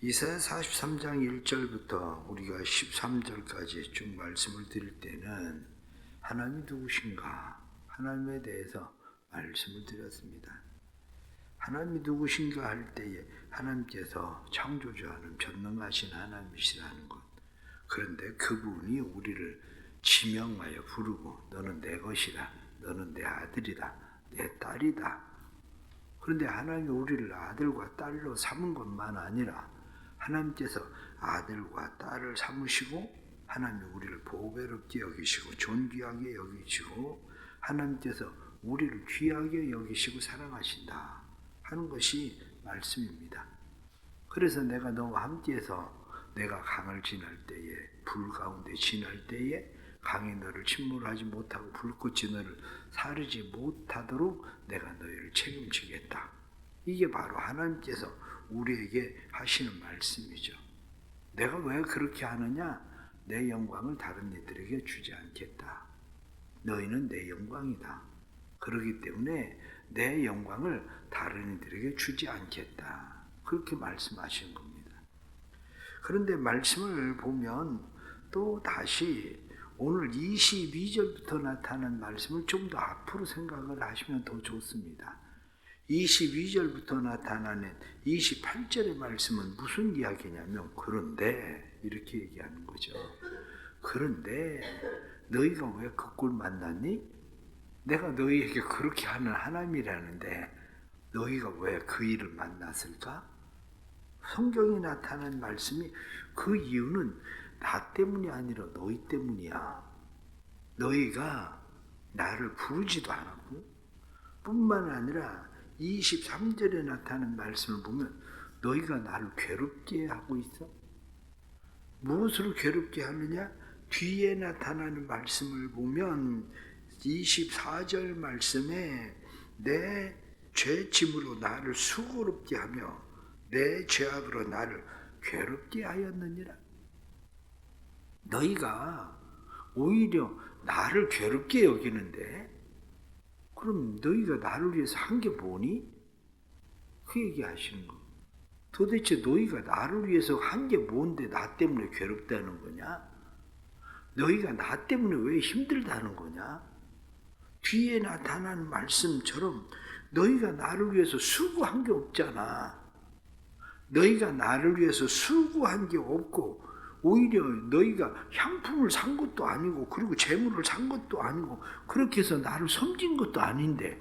이사야 43장 1절부터 우리가 13절까지 쭉 말씀을 드릴 때는 하나님이 누구신가? 하나님에 대해서 말씀을 드렸습니다. 하나님이 누구신가 할 때에 하나님께서 창조주 하는 전능하신 하나님이시라는 것. 그런데 그분이 우리를 지명하여 부르고 너는 내 것이다. 너는 내 아들이다. 내 딸이다. 그런데 하나님이 우리를 아들과 딸로 삼은 것만 아니라 하나님께서 아들과 딸을 삼으시고 하나님이 우리를 보배롭게 여기시고 존귀하게 여기시고 하나님께서 우리를 귀하게 여기시고 사랑하신다 하는 것이 말씀입니다. 그래서 내가 너와 함께해서 내가 강을 지날 때에 불 가운데 지날 때에 강이 너를 침몰하지 못하고 불꽃이 너를 사르지 못하도록 내가 너희를 책임지겠다. 이게 바로 하나님께서 우리에게 하시는 말씀이죠. 내가 왜 그렇게 하느냐? 내 영광을 다른 이들에게 주지 않겠다. 너희는 내 영광이다. 그러기 때문에 내 영광을 다른 이들에게 주지 않겠다. 그렇게 말씀하신 겁니다. 그런데 말씀을 보면 또 다시 오늘 22절부터 나타난 말씀을 좀 더 앞으로 생각을 하시면 더 좋습니다. 22절부터 나타나는 28절의 말씀은 무슨 이야기냐면 그런데 이렇게 얘기하는 거죠. 그런데 너희가 왜 그 꼴 만났니? 내가 너희에게 그렇게 하는 하나님이라는데 너희가 왜 그 일을 만났을까? 성경에 나타난 말씀이 그 이유는 나 때문이 아니라 너희 때문이야. 너희가 나를 부르지도 않았고 뿐만 아니라 23절에 나타나는 말씀을 보면 너희가 나를 괴롭게 하고 있어. 무엇으로 괴롭게 하느냐? 뒤에 나타나는 말씀을 보면 24절 말씀에 내 죄짐으로 나를 수고롭게 하며 내 죄악으로 나를 괴롭게 하였느니라. 너희가 오히려 나를 괴롭게 여기는데 그럼 너희가 나를 위해서 한 게 뭐니? 그 얘기 하시는 거. 도대체 너희가 나를 위해서 한 게 뭔데 나 때문에 괴롭다는 거냐? 너희가 나 때문에 왜 힘들다는 거냐? 뒤에 나타나는 말씀처럼 너희가 나를 위해서 수고한 게 없잖아. 너희가 나를 위해서 수고한 게 없고 오히려 너희가 향품을 산 것도 아니고 그리고 재물을 산 것도 아니고 그렇게 해서 나를 섬긴 것도 아닌데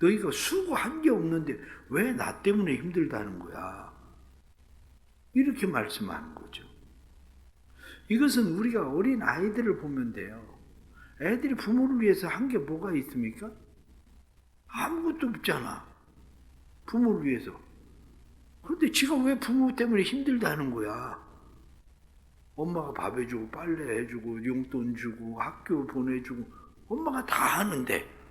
너희가 수고한 게 없는데 왜 나 때문에 힘들다는 거야? 이렇게 말씀하는 거죠. 이것은 우리가 어린 아이들을 보면 돼요. 애들이 부모를 위해서 한 게 뭐가 있습니까? 아무것도 없잖아. 부모를 위해서. 그런데 지가 왜 부모 때문에 힘들다는 거야? 엄마가 밥 해주고 빨래 해주고 용돈 주고 학교 보내주고 엄마가 다 하는데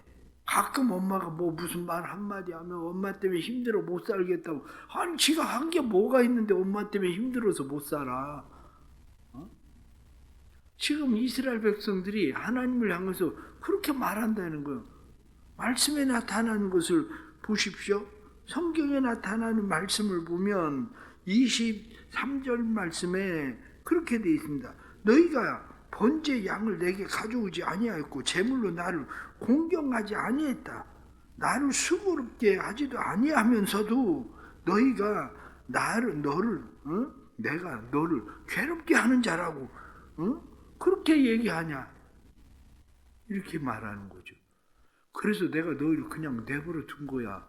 가끔 엄마가 뭐 무슨 말 한마디 하면 엄마 때문에 힘들어 못 살겠다고. 아니 지가 한 게 뭐가 있는데 엄마 때문에 힘들어서 못 살아? 어? 지금 이스라엘 백성들이 하나님을 향해서 그렇게 말한다는 거예요. 말씀에 나타나는 것을 보십시오. 성경에 나타나는 말씀을 보면 23절 말씀에 그렇게 되어 있습니다. 너희가 번제 양을 내게 가져오지 아니하였고 제물로 나를 공경하지 아니했다. 나를 수고롭게 하지도 아니하면서도 너희가 나를 너를 어? 내가 너를 괴롭게 하는 자라고 어? 그렇게 얘기하냐? 이렇게 말하는 거죠. 그래서 내가 너희를 그냥 내버려 둔 거야.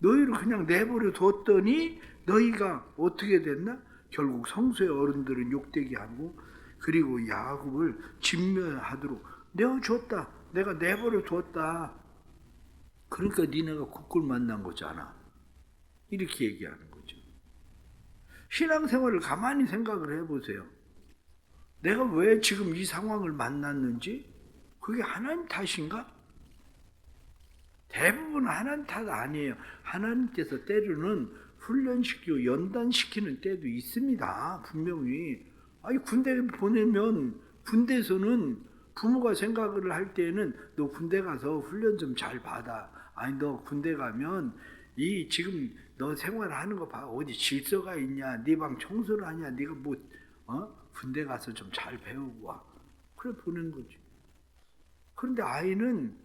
너희를 그냥 내버려 뒀더니 너희가 어떻게 됐나? 결국 성소의 어른들은 욕되게 하고 그리고 야곱을 진멸하도록 내어줬다. 내가 내버려 뒀다. 그러니까 니네가 국골 만난 거잖아. 이렇게 얘기하는 거죠. 신앙생활을 가만히 생각을 해보세요. 내가 왜 지금 이 상황을 만났는지 그게 하나님 탓인가? 대부분 하나님 탓 아니에요. 하나님께서 때로는 훈련시키고 연단시키는 때도 있습니다. 분명히. 아니, 군대 보내면 군대에서는 부모가 생각을 할 때는 너 군대 가서 훈련 좀 잘 받아. 아니, 너 군대 가면 이 지금 너 생활하는 거 봐. 어디 질서가 있냐? 네 방 청소를 하냐? 네가 뭐 어? 군대 가서 좀 잘 배우고 와. 그래 보낸 거지. 그런데 아이는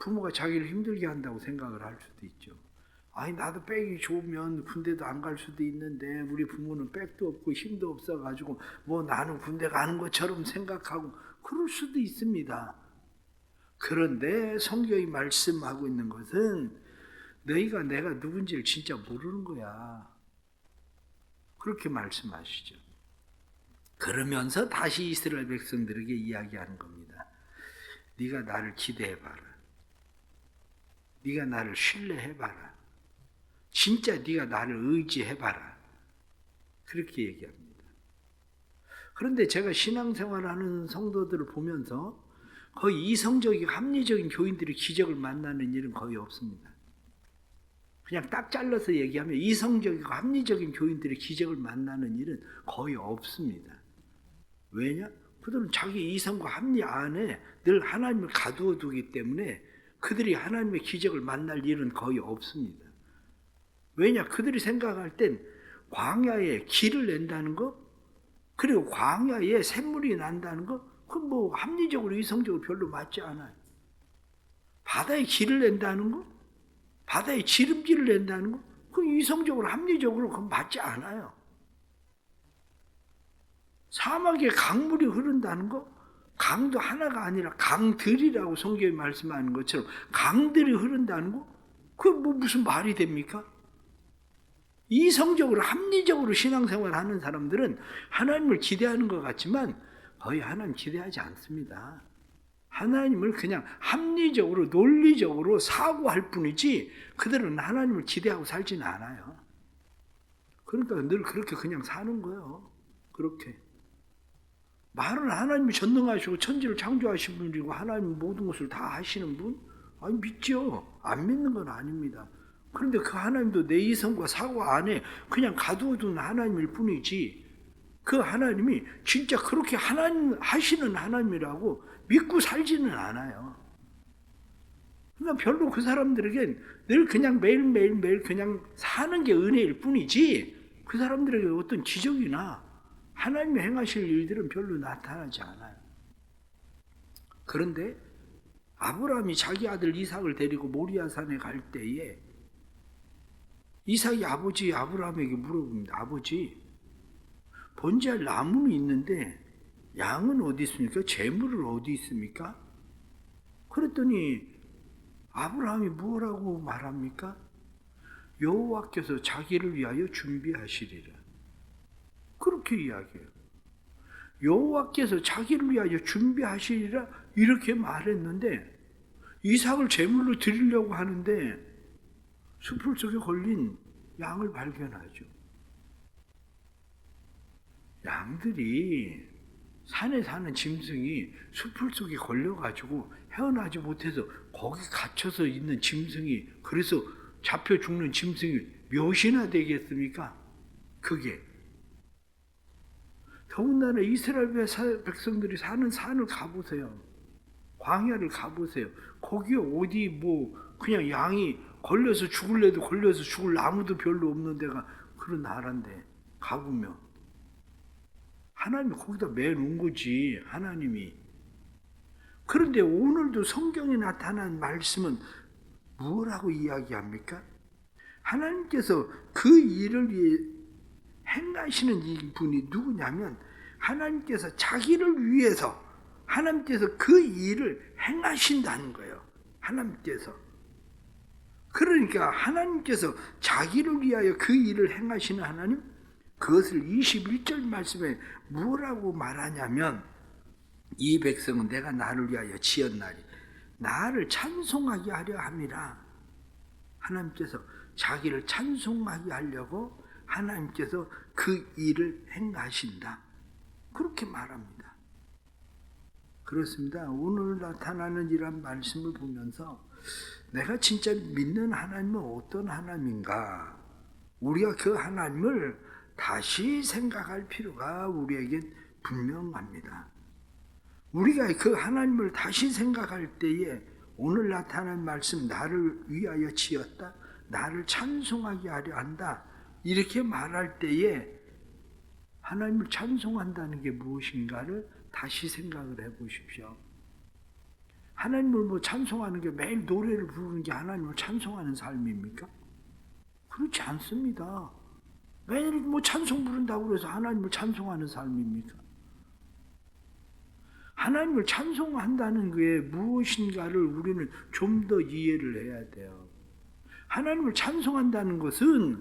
부모가 자기를 힘들게 한다고 생각을 할 수도 있죠. 아니 나도 백이 좋으면 군대도 안 갈 수도 있는데 우리 부모는 백도 없고 힘도 없어 가지고 뭐 나는 군대 가는 것처럼 생각하고 그럴 수도 있습니다. 그런데 성경이 말씀하고 있는 것은 너희가 내가 누군지를 진짜 모르는 거야. 그렇게 말씀하시죠. 그러면서 다시 이스라엘 백성들에게 이야기하는 겁니다. 네가 나를 기대해 봐라. 네가 나를 신뢰해 봐라. 진짜 네가 나를 의지해 봐라. 그렇게 얘기합니다. 그런데 제가 신앙생활하는 성도들을 보면서 거의 이성적이고 합리적인 교인들이 기적을 만나는 일은 거의 없습니다. 그냥 딱 잘라서 얘기하면 이성적이고 합리적인 교인들이 기적을 만나는 일은 거의 없습니다. 왜냐? 그들은 자기 이성과 합리 안에 늘 하나님을 가두어 두기 때문에 그들이 하나님의 기적을 만날 일은 거의 없습니다. 왜냐? 그들이 생각할 땐 광야에 길을 낸다는 거, 그리고 광야에 샘물이 난다는 거, 그건 뭐 합리적으로 이성적으로 별로 맞지 않아요. 바다에 길을 낸다는 거, 바다에 지름길을 낸다는 거, 그 이성적으로 합리적으로 그건 맞지 않아요. 사막에 강물이 흐른다는 거, 강도 하나가 아니라 강들이라고 성경이 말씀하는 것처럼 강들이 흐른다는 거, 그게 뭐 무슨 말이 됩니까? 이성적으로 합리적으로 신앙생활 하는 사람들은 하나님을 기대하는 것 같지만 거의 하나님 기대하지 않습니다. 하나님을 그냥 합리적으로 논리적으로 사고할 뿐이지 그들은 하나님을 기대하고 살지는 않아요. 그러니까 늘 그렇게 그냥 사는 거예요. 그렇게. 말은 하나님이 전능하시고 천지를 창조하신 분이고 하나님 모든 것을 다 하시는 분? 아니 믿죠. 안 믿는 건 아닙니다. 그런데 그 하나님도 내 이성과 사고 안에 그냥 가두어둔 하나님일 뿐이지 그 하나님이 진짜 그렇게 하나님 하시는 하나님이라고 믿고 살지는 않아요. 그러니까 별로 그 사람들에겐 늘 그냥 매일매일 매일 그냥 사는 게 은혜일 뿐이지 그 사람들에게 어떤 기적이나 하나님이 행하실 일들은 별로 나타나지 않아요. 그런데 아브라함이 자기 아들 이삭을 데리고 모리아산에 갈 때에 이삭이 아버지 아브라함에게 물어봅니다. 아버지, 번제할 나무는 있는데 양은 어디 있습니까? 재물은 어디 있습니까? 그랬더니 아브라함이 뭐라고 말합니까? 여호와께서 자기를 위하여 준비하시리라. 그렇게 이야기해요. 여호와께서 자기를 위하여 준비하시리라 이렇게 말했는데 이삭을 제물로 드리려고 하는데 수풀 속에 걸린 양을 발견하죠. 양들이 산에 사는 짐승이 수풀 속에 걸려가지고 헤어나지 못해서 거기 갇혀서 있는 짐승이 그래서 잡혀 죽는 짐승이 몇이나 되겠습니까? 그게 더군다나 이스라엘 백성들이 사는 산을 가보세요. 광야를 가보세요. 거기 어디 뭐 그냥 양이 걸려서 죽을래도 걸려서 죽을 나무도 별로 없는 데가 그런 나라인데 가보면 하나님이 거기다 매놓은 거지 하나님이 그런데 오늘도 성경에 나타난 말씀은 뭐라고 이야기합니까? 하나님께서 그 일을 위해 행하시는 이 분이 누구냐면 하나님께서 자기를 위해서 하나님께서 그 일을 행하신다는 거예요. 하나님께서. 그러니까 하나님께서 자기를 위하여 그 일을 행하시는 하나님 그것을 21절 말씀에 뭐라고 말하냐면 이 백성은 내가 나를 위하여 지었나니 나를 찬송하게 하려 함이라. 하나님께서 자기를 찬송하게 하려고 하나님께서 그 일을 행하신다. 그렇게 말합니다. 그렇습니다. 오늘 나타나는 이런 말씀을 보면서 내가 진짜 믿는 하나님은 어떤 하나님인가 우리가 그 하나님을 다시 생각할 필요가 우리에게 분명합니다. 우리가 그 하나님을 다시 생각할 때에 오늘 나타난 말씀 나를 위하여 지었다. 나를 찬송하게 하려 한다. 이렇게 말할 때에 하나님을 찬송한다는 게 무엇인가를 다시 생각을 해 보십시오. 하나님을 뭐 찬송하는 게 매일 노래를 부르는 게 하나님을 찬송하는 삶입니까? 그렇지 않습니다. 매일 뭐 찬송 부른다고 해서 하나님을 찬송하는 삶입니까? 하나님을 찬송한다는 게 무엇인가를 우리는 좀 더 이해를 해야 돼요. 하나님을 찬송한다는 것은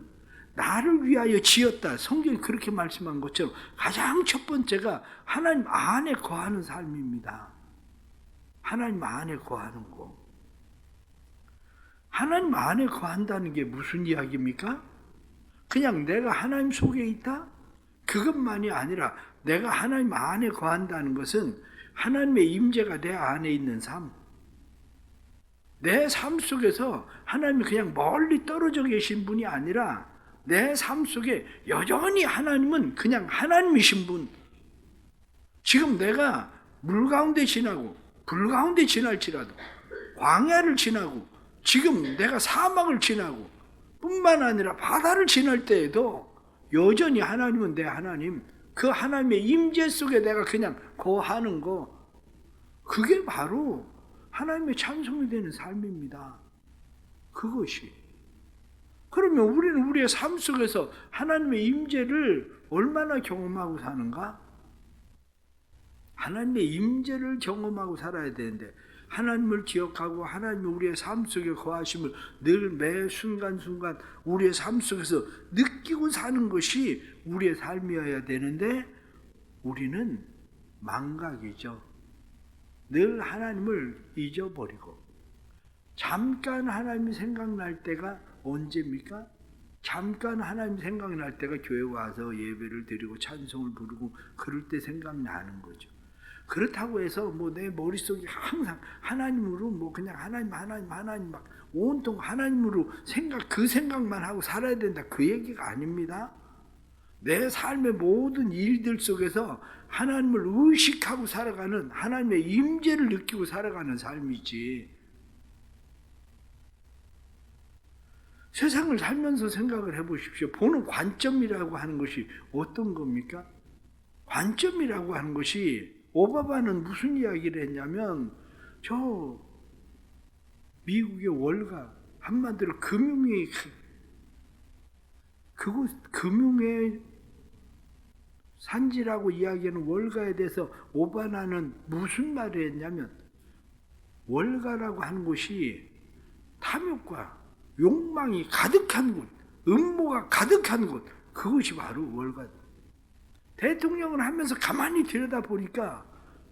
나를 위하여 지었다. 성경이 그렇게 말씀한 것처럼 가장 첫 번째가 하나님 안에 거하는 삶입니다. 하나님 안에 거하는 거. 하나님 안에 거한다는 게 무슨 이야기입니까? 그냥 내가 하나님 속에 있다? 그것만이 아니라 내가 하나님 안에 거한다는 것은 하나님의 임재가 내 안에 있는 삶. 내 삶 속에서 하나님이 그냥 멀리 떨어져 계신 분이 아니라 내 삶 속에 여전히 하나님은 그냥 하나님이신 분. 지금 내가 물 가운데 지나고 불 가운데 지날지라도 광야를 지나고 지금 내가 사막을 지나고 뿐만 아니라 바다를 지날 때에도 여전히 하나님은 내 하나님 그 하나님의 임재 속에 내가 그냥 거하는 거 그게 바로 하나님의 찬송이 되는 삶입니다. 그것이 그러면 우리는 우리의 삶 속에서 하나님의 임재를 얼마나 경험하고 사는가? 하나님의 임재를 경험하고 살아야 되는데 하나님을 기억하고 하나님이 우리의 삶 속에 거하심을 늘 매 순간순간 우리의 삶 속에서 느끼고 사는 것이 우리의 삶이어야 되는데 우리는 망각이죠. 늘 하나님을 잊어버리고 잠깐 하나님이 생각날 때가 언제입니까? 잠깐 하나님 생각날 때가 교회 와서 예배를 드리고 찬송을 부르고 그럴 때 생각나는 거죠. 그렇다고 해서 뭐 내 머릿속이 항상 하나님으로 뭐 그냥 하나님 하나님 하나님 막 온통 하나님으로 생각 그 생각만 하고 살아야 된다 그 얘기가 아닙니다. 내 삶의 모든 일들 속에서 하나님을 의식하고 살아가는 하나님의 임재를 느끼고 살아가는 삶이지. 세상을 살면서 생각을 해보십시오. 보는 관점이라고 하는 것이 어떤 겁니까? 관점이라고 하는 것이 오바마는 무슨 이야기를 했냐면 저 미국의 월가 한마디로 금융의 그곳 금융의 산지라고 이야기하는 월가에 대해서 오바나는 무슨 말을 했냐면 월가라고 하는 곳이 탐욕과 욕망이 가득한 곳, 음모가 가득한 곳, 그것이 바로 월가. 대통령을 하면서 가만히 들여다 보니까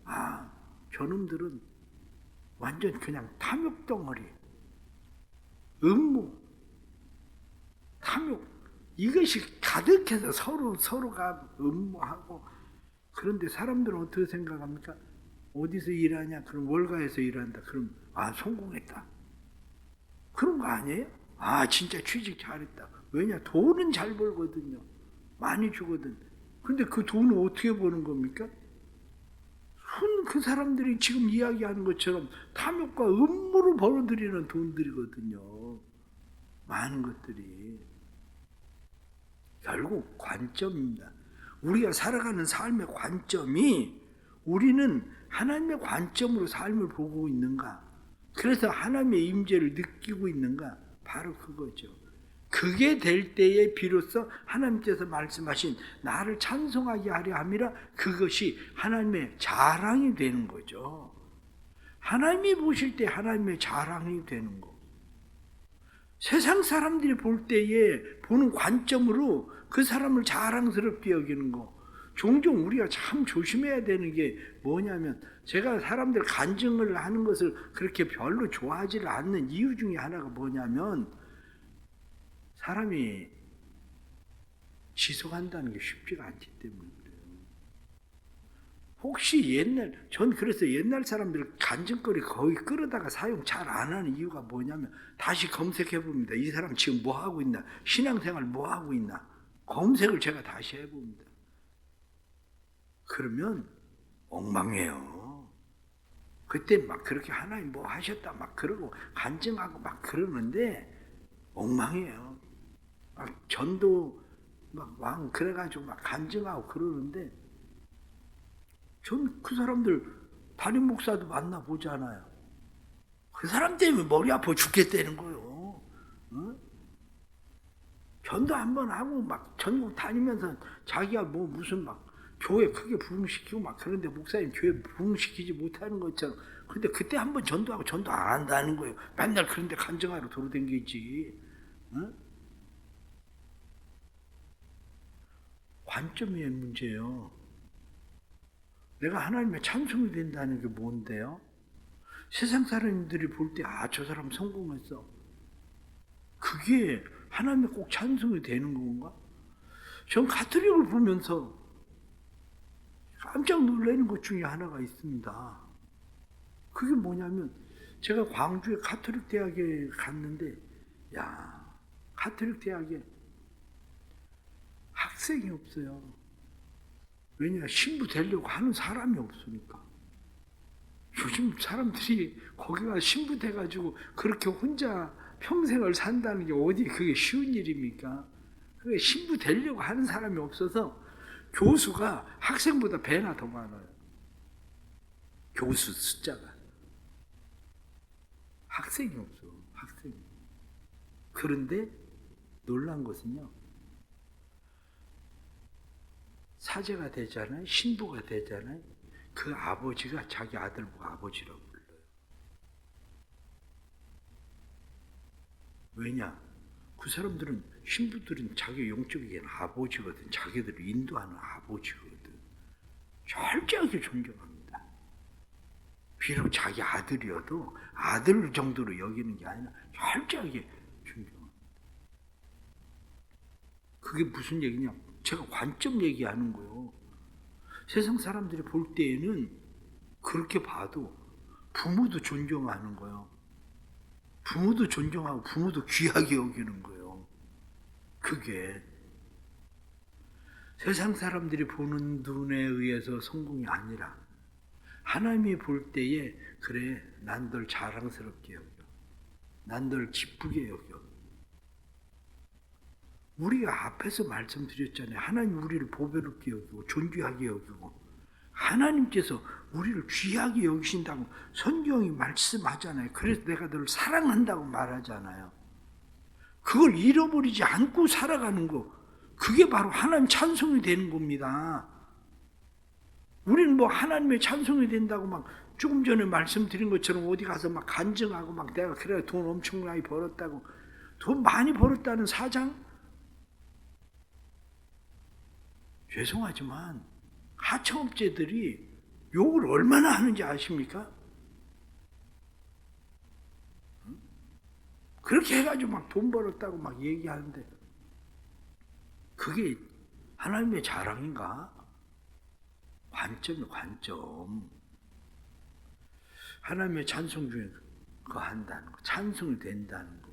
아 저놈들은 완전 그냥 탐욕 덩어리, 음모, 탐욕 이것이 가득해서 서로 서로가 음모하고 그런데 사람들은 어떻게 생각합니까? 어디서 일하냐? 그럼 월가에서 일한다. 그럼 아 성공했다. 그런 거 아니에요? 아 진짜 취직 잘했다. 왜냐 돈은 잘 벌거든요. 많이 주거든. 근데 그 돈을 어떻게 버는 겁니까? 손그 사람들이 지금 이야기하는 것처럼 탐욕과 음모로 벌어들이는 돈들이거든요. 많은 것들이. 결국 관점입니다. 우리가 살아가는 삶의 관점이 우리는 하나님의 관점으로 삶을 보고 있는가? 그래서 하나님의 임재를 느끼고 있는가? 바로 그거죠. 그게 될 때에 비로소 하나님께서 말씀하신 나를 찬송하게 하려 함이라 그것이 하나님의 자랑이 되는 거죠. 하나님이 보실 때 하나님의 자랑이 되는 거. 세상 사람들이 볼 때에 보는 관점으로 그 사람을 자랑스럽게 여기는 거. 종종 우리가 참 조심해야 되는 게 뭐냐면 제가 사람들 간증을 하는 것을 그렇게 별로 좋아하지 않는 이유 중에 하나가 뭐냐면 사람이 지속한다는 게 쉽지가 않기 때문에 그래요. 혹시 옛날 전 그래서 옛날 사람들 간증거리 거의 끌어다가 사용 잘 안 하는 이유가 뭐냐면 다시 검색해 봅니다. 이 사람 지금 뭐 하고 있나? 신앙생활 뭐 하고 있나? 검색을 제가 다시 해 봅니다. 그러면 엉망해요. 그때 막 그렇게 하나님 뭐 하셨다 막 그러고 간증하고 막 그러는데 엉망이에요. 막 전도 막 왕 그래가지고 막 간증하고 그러는데 전 그 사람들 담임 목사도 만나 보잖아요. 그 사람 때문에 머리 아파 죽겠다는 거요. 어? 전도 한 번 하고 막 전국 다니면서 자기가 뭐 무슨 막 교회 크게 부흥시키고 막 그런데 목사님 교회 부흥시키지 못하는 것처럼 근데 그때 한 번 전도하고 전도 안 한다는 거예요. 맨날 그런데 간증하러 돌아다니지. 어? 관점의 문제예요. 내가 하나님의 찬송이 된다는 게 뭔데요? 세상 사람들이 볼 때, 아, 저 사람 성공했어. 그게 하나님의 꼭 찬송이 되는 건가? 전 가톨릭을 보면서 깜짝 놀라는 것 중에 하나가 있습니다. 그게 뭐냐면, 제가 광주의 가톨릭 대학에 갔는데, 야, 가톨릭 대학에 학생이 없어요. 왜냐, 신부 되려고 하는 사람이 없으니까. 요즘 사람들이 거기가 신부 돼가지고 그렇게 혼자 평생을 산다는 게 어디 그게 쉬운 일입니까? 그게 신부 되려고 하는 사람이 없어서 교수가 학생보다 배나 더 많아요. 교수 숫자가. 학생이 없어, 학생이. 그런데 놀란 것은요, 사제가 되잖아요. 신부가 되잖아요. 그 아버지가 자기 아들 보고 아버지라고 불러요. 왜냐? 그 사람들은 신부들은 자기 영적인 아버지거든. 자기들을 인도하는 아버지거든. 철저하게 존경합니다. 비록 자기 아들이어도 아들 정도로 여기는 게 아니라 철저하게 존경합니다. 그게 무슨 얘기냐? 제가 관점 얘기하는 거예요. 세상 사람들이 볼 때에는 그렇게 봐도 부모도 존경하는 거예요. 부모도 존경하고 부모도 귀하게 여기는 거예요. 그게 세상 사람들이 보는 눈에 의해서 성공이 아니라 하나님이 볼 때에 그래 난 널 자랑스럽게 여겨. 난 널 기쁘게 여겨. 우리가 앞에서 말씀드렸잖아요. 하나님 우리를 보배롭게 여기고 존귀하게 여기고 하나님께서 우리를 귀하게 여기신다고 성경이 말씀하잖아요. 그래서 내가 너를 사랑한다고 말하잖아요. 그걸 잃어버리지 않고 살아가는 거 그게 바로 하나님 찬송이 되는 겁니다. 우리는 뭐 하나님의 찬송이 된다고 막 조금 전에 말씀드린 것처럼 어디 가서 막 간증하고 막 내가 그래 돈 엄청나게 벌었다고 돈 많이 벌었다는 사장 죄송하지만 하청업체들이 욕을 얼마나 하는지 아십니까? 그렇게 해가지고 막 돈 벌었다고 막 얘기하는데 그게 하나님의 자랑인가? 관점이 관점. 하나님의 찬송 중에 그거 한다는 거, 찬송이 된다는 거.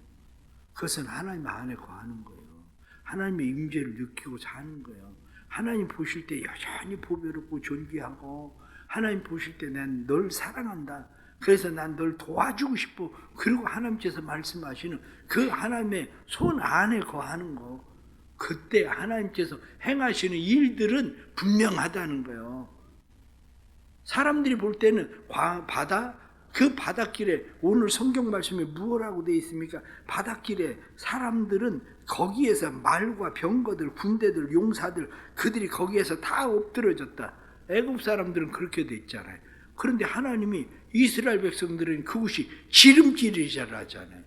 그것은 하나님 안에 거하는 거예요. 하나님의 임재를 느끼고 사는 거예요. 하나님 보실 때 여전히 보배롭고 존귀하고 하나님 보실 때 난 널 사랑한다. 그래서 난 널 도와주고 싶어. 그리고 하나님께서 말씀하시는 그 하나님의 손 안에 거하는 거. 그때 하나님께서 행하시는 일들은 분명하다는 거예요. 사람들이 볼 때는 바다 그 바닷길에 오늘 성경 말씀에 무엇라고 되어 있습니까? 바닷길에 사람들은 거기에서 말과 병거들, 군대들, 용사들 그들이 거기에서 다 엎드러졌다. 애굽 사람들은 그렇게 돼 있잖아요. 그런데 하나님이 이스라엘 백성들은 그곳이 지름길이잖아요.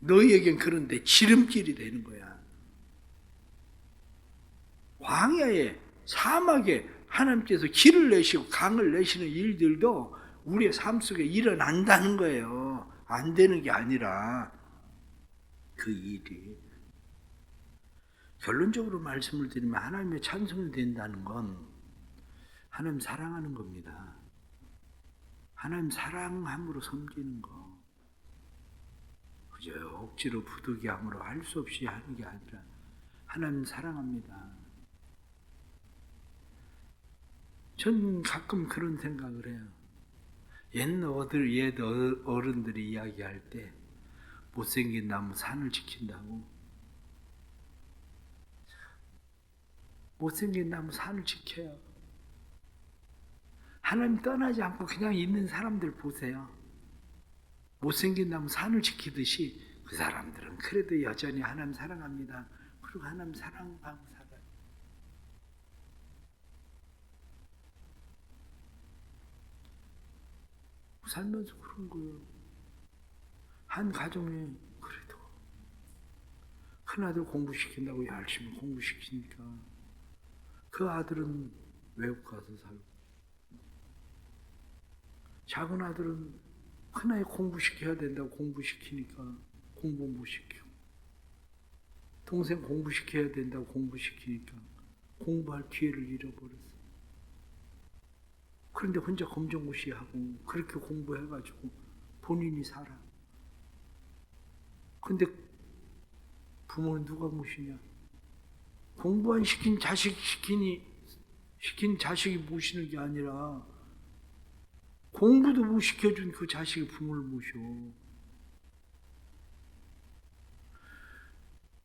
너희에겐 그런데 지름길이 되는 거야. 광야에 사막에 하나님께서 길을 내시고 강을 내시는 일들도 우리의 삶 속에 일어난다는 거예요. 안 되는 게 아니라 그 일이 결론적으로 말씀을 드리면 하나님의 찬송이 된다는 건 하나님 사랑하는 겁니다. 하나님 사랑함으로 섬기는 거. 그저 억지로 부득이함으로 할 수 없이 하는 게 아니라 하나님 사랑합니다. 전 가끔 그런 생각을 해요. 옛 어들, 옛 어른들이 이야기할 때, 못생긴 나무 산을 지킨다고. 못생긴 나무 산을 지켜요. 하나님 떠나지 않고 그냥 있는 사람들 보세요. 못생긴 나무 산을 지키듯이 그 사람들은 그래도 여전히 하나님 사랑합니다. 그리고 하나님 사랑하고 살면서 그런 거예요. 한 가정에 그래도 큰아들 공부시킨다고 열심히 공부시키니까 그 아들은 외국 가서 살고 작은 아들은 큰아이 공부시켜야 된다고 공부시키니까 공부 못 시키고 동생 공부시켜야 된다고 공부시키니까 공부할 기회를 잃어버렸어. 그런데 혼자 검정고시하고 그렇게 공부해가지고 본인이 살아. 근데 부모는 누가 모시냐? 공부 안 시킨 자식 시키니 시킨 자식이 모시는 게 아니라 공부도 못 시켜준 그 자식이 부모를 모셔.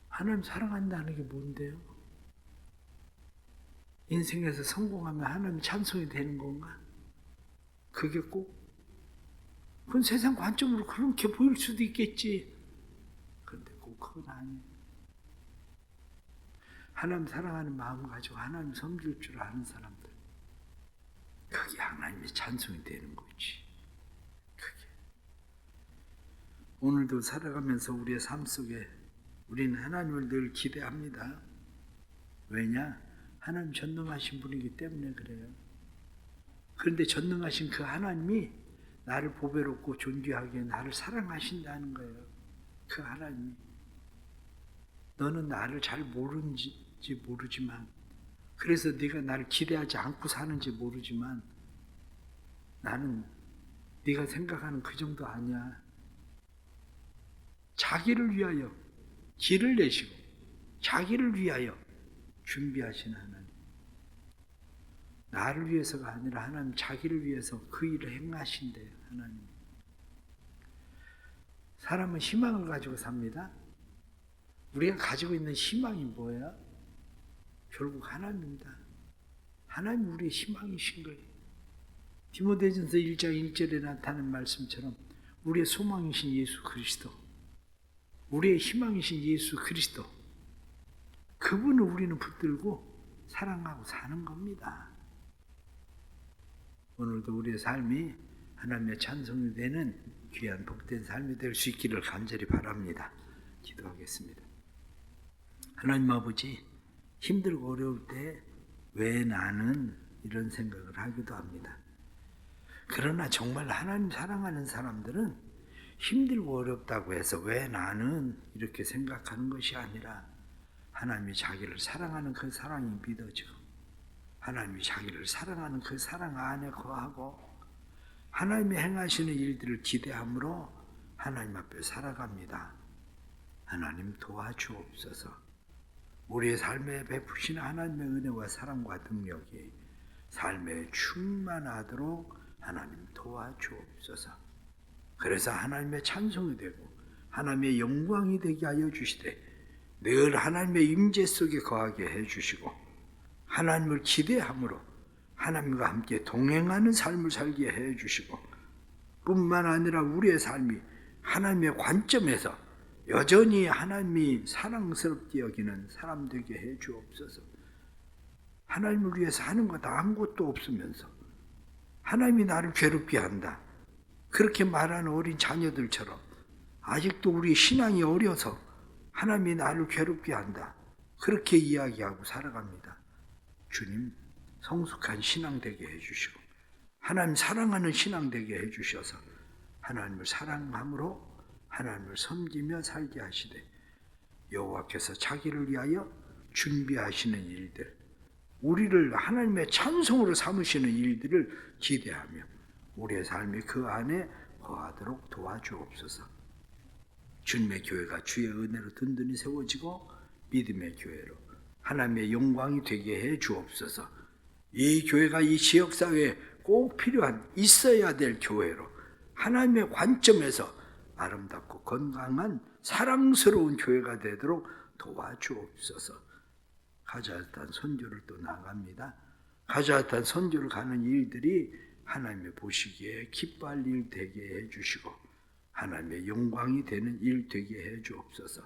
하나님 사랑한다는 게 뭔데요? 인생에서 성공하면 하나님 찬송이 되는 건가? 그게 꼭? 그건 세상 관점으로 그렇게 보일 수도 있겠지. 그런데 꼭 그건 아니에요. 하나님 사랑하는 마음 가지고 하나님 섬길 줄 아는 사람들. 그게 하나님의 찬송이 되는 거지. 그게. 오늘도 살아가면서 우리의 삶 속에 우리는 하나님을 늘 기대합니다. 왜냐? 하나님 전능하신 분이기 때문에 그래요. 그런데 전능하신 그 하나님이 나를 보배롭고 존귀하게 나를 사랑하신다는 거예요. 그 하나님이. 너는 나를 잘 모르는지 모르지만 그래서 네가 나를 기대하지 않고 사는지 모르지만 나는 네가 생각하는 그 정도 아니야. 자기를 위하여 길을 내시고 자기를 위하여 준비하신 하나님. 나를 위해서가 아니라 하나님 자기를 위해서 그 일을 행하신대요. 하나님. 사람은 희망을 가지고 삽니다. 우리가 가지고 있는 희망이 뭐예요? 결국 하나님입니다. 하나님 우리의 희망이신 거예요. 디모데전서 1장 1절에 나타난 말씀처럼 우리의 소망이신 예수 그리스도, 우리의 희망이신 예수 그리스도, 그분을 우리는 붙들고 사랑하고 사는 겁니다. 오늘도 우리의 삶이 하나님의 찬송이 되는 귀한 복된 삶이 될 수 있기를 간절히 바랍니다. 기도하겠습니다. 하나님 아버지, 힘들고 어려울 때 왜 나는 이런 생각을 하기도 합니다. 그러나 정말 하나님 사랑하는 사람들은 힘들고 어렵다고 해서 왜 나는 이렇게 생각하는 것이 아니라 하나님이 자기를 사랑하는 그 사랑이 믿어지고 하나님이 자기를 사랑하는 그 사랑 안에 거하고 하나님이 행하시는 일들을 기대함으로 하나님 앞에 살아갑니다. 하나님 도와주옵소서. 우리의 삶에 베푸신 하나님의 은혜와 사랑과 능력이 삶에 충만하도록 하나님 도와주옵소서. 그래서 하나님의 찬송이 되고 하나님의 영광이 되게 하여 주시되 늘 하나님의 임재 속에 거하게 해 주시고 하나님을 기대함으로 하나님과 함께 동행하는 삶을 살게 해 주시고 뿐만 아니라 우리의 삶이 하나님의 관점에서 여전히 하나님이 사랑스럽게 여기는 사람 되게 해 주옵소서. 하나님을 위해서 하는 것 아무것도 없으면서 하나님이 나를 괴롭게 한다. 그렇게 말하는 어린 자녀들처럼 아직도 우리 신앙이 어려서 하나님이 나를 괴롭게 한다. 그렇게 이야기하고 살아갑니다. 주님, 성숙한 신앙 되게 해주시고, 하나님 사랑하는 신앙 되게 해주셔서, 하나님을 사랑함으로 하나님을 섬기며 살게 하시되, 여호와께서 자기를 위하여 준비하시는 일들, 우리를 하나님의 찬송으로 삼으시는 일들을 기대하며, 우리의 삶이 그 안에 거하도록 도와주옵소서. 주님의 교회가 주의 은혜로 든든히 세워지고 믿음의 교회로 하나님의 영광이 되게 해 주옵소서. 이 교회가 이 지역 사회에 꼭 필요한 있어야 될 교회로 하나님의 관점에서 아름답고 건강한 사랑스러운 교회가 되도록 도와주옵소서. 가자스탄 선교를 또 나갑니다. 가자스탄 선교를 가는 일들이 하나님의 보시기에 기뻐할 일 되게 해 주시고 하나님의 영광이 되는 일 되게 해 주옵소서.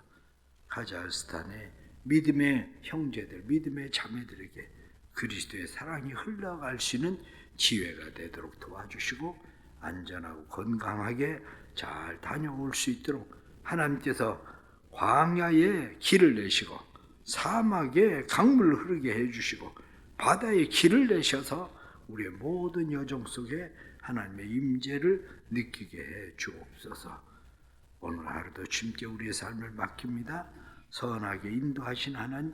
카자흐스탄의 믿음의 형제들, 믿음의 자매들에게 그리스도의 사랑이 흘러갈 수 있는 기회가 되도록 도와주시고 안전하고 건강하게 잘 다녀올 수 있도록 하나님께서 광야에 길을 내시고 사막에 강물을 흐르게 해주시고 바다에 길을 내셔서 우리의 모든 여정 속에 하나님의 임재를 느끼게 해 주옵소서. 오늘 하루도 주님께 우리의 삶을 맡깁니다. 선하게 인도하신 하나님,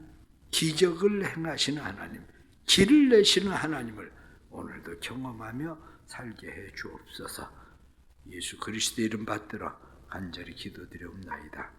기적을 행하시는 하나님, 길을 내시는 하나님을 오늘도 경험하며 살게 해 주옵소서. 예수 그리스도 이름 받들어 간절히 기도드리옵나이다.